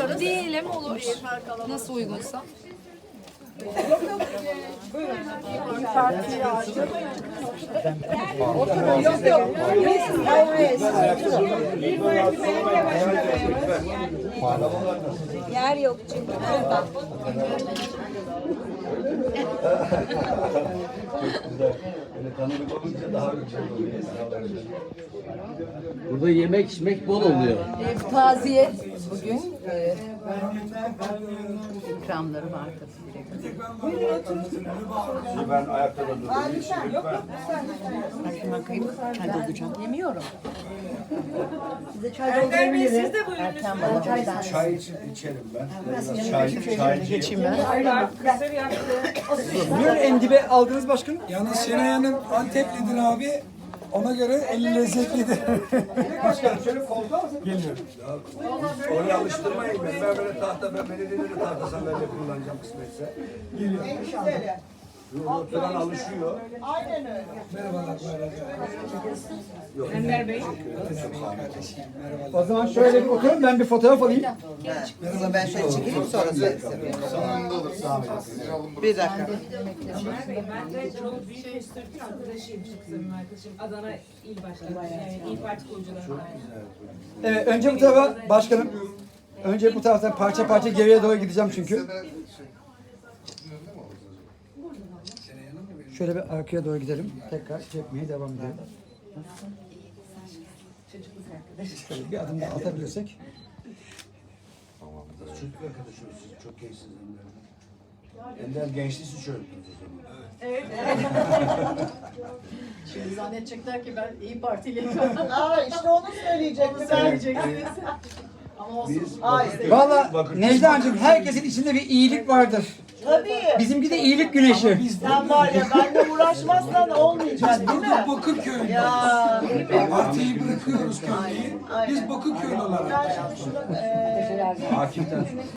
istiyorsanız. Diyelim olur. Nasıl uygunsa. Yer yok çünkü. Burada. Böyle tanıdık olunca daha güzel oluyor. Burada yemek içmek bol oluyor. Taziyet bugün. e, ikramları var tabii. Ben ayakta da durdum. Hadi olacağım. Yemiyorum. Çay için içerim ben. Biraz çay, çaycıyım. Buyurun en dibe aldınız başkanım. Yalnız Şenay Hanım Anteplidir abi. Ona göre eli lezzetlidir. Başkanım şöyle koltuğa mısın? Geliyorum. Oraya alıştırmayın beni. Ben böyle tahta, ben belediyenin de tahta sandalye kullanacağım kısmetse. Geliyor. Oturan alışıyor. O zaman şöyle bir oturun ben bir fotoğraf alayım. Ben şöyle çekeyim sonra söyleyeyim. Bir dakika. Ben de çok büyük bir Türk arkadaşıyım, arkadaşım. Adana İl Başkanı, İl Parti kurucularından. Evet, önce bu tarafa başkanım. Önce bu taraftan parça parça geriye doğru gideceğim çünkü. Şöyle bir arkaya doğru gidelim. Tekrar çekmeye devam edelim. Şöyle bir adım daha atabilirsek. Çocuk arkadaşım siz çok gençsiniz Ender. Ender gençliği çözdünüz o zaman. Şimdi zannedecekler ki ben iyi Partiliyim. Aa işte onu söyleyecektim olsun. Biz Hayır. Valla Necla'cığım herkesin içinde bir iyilik vardır. Tabii. Bizimki de iyilik güneşi. Sen var ya benimle uğraşmazsan olmayacak değil mi? Bakırköy. Ya. Partiyi bırakıyoruz köyü. Biz Bakırköy olarak. Ben şimdi şunu eee Hakimden